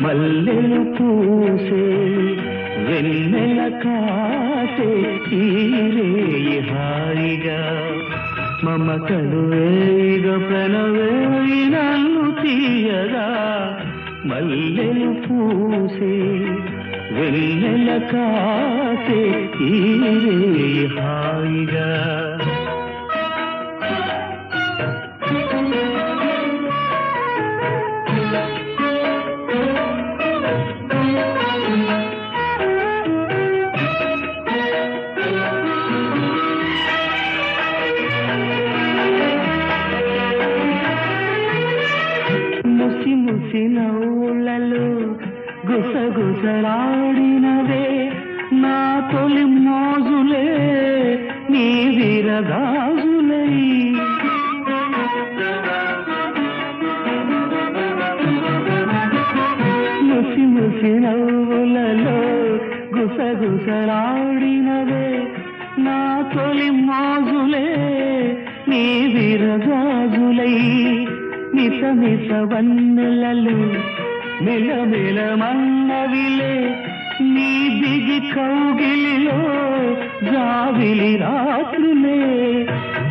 మల్లెలు పూసే వెన్నెల కాసే తీరే హాయిగా. మమతలు వేగ ప్రణవేయి నన్ను తీయగా. మల్లెలు పూసే వెన్నెల కాసే తీరే హాయిగా. గుసగుసలాడినవే నా తొలి మోజులే నీ విరగాజులై. ముసి ముసి నవ్వులలో గుసగుసలాడినవే నా తొలి మోజులే నీ విరగాజులై. మిస మిస వన్నెలలు మెలమెల నీ దిగి కౌగిలిలో జావిలి రాత్రులే.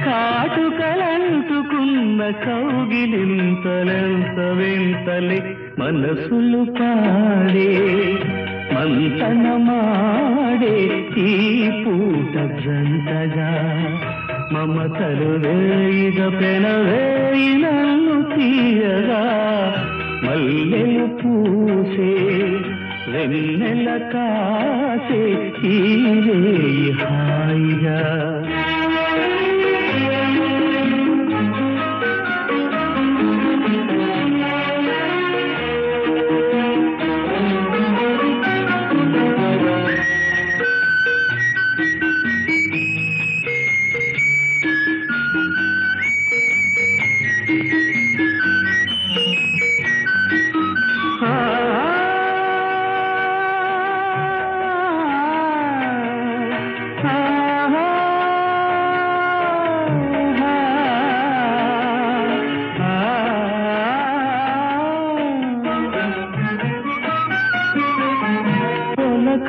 కాటుకలంటుకున్న కౌగిలింతలెంత వింతలే మనసులు పాడే మంతనమాడే ఈ పూట జంటగా మమతలు వేయిగ పెనవేయి నన్ను తీయగా. మల్లెలు పూసే వెన్నెల కాసే ఈరే హాయిగా.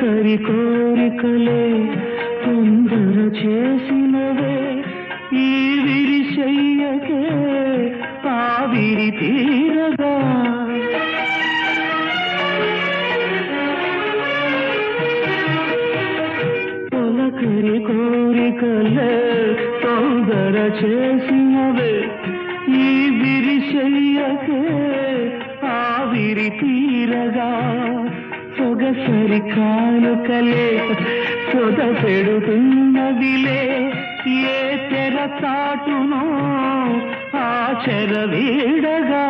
అందరి కోరికలే తొందర చేసినవే. ఈ విరిశయ్యకే ఆవిరి తీరగా. పొలకరి కోరికలే తొందర చేసిన సొగసరి కానుకలే సొద పెడుతున్నదిలే ఏ తెర చాటును ఆచర వీడగా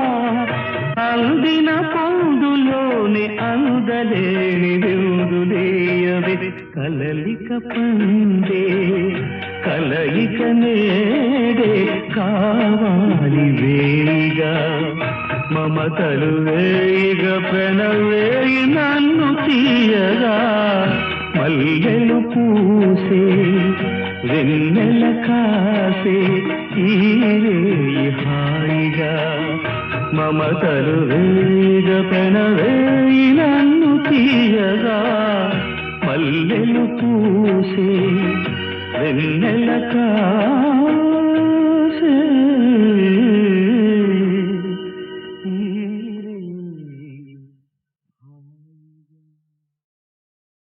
అందిన పొందులోని అందలేని విందులేయవి కలలిక పండే కలయిక నేడే కావాలి వేయిగా మమతలు వేయిగ పెనవేయి నన్ను తీయగా. మల్లెలు పూసే వెన్నెల కాసే ఈరే హాయిగా. మమతలు వేయిగ పెనవేయి నన్ను తీయగా. మల్లెలు పూసే వెన్నెల కాసే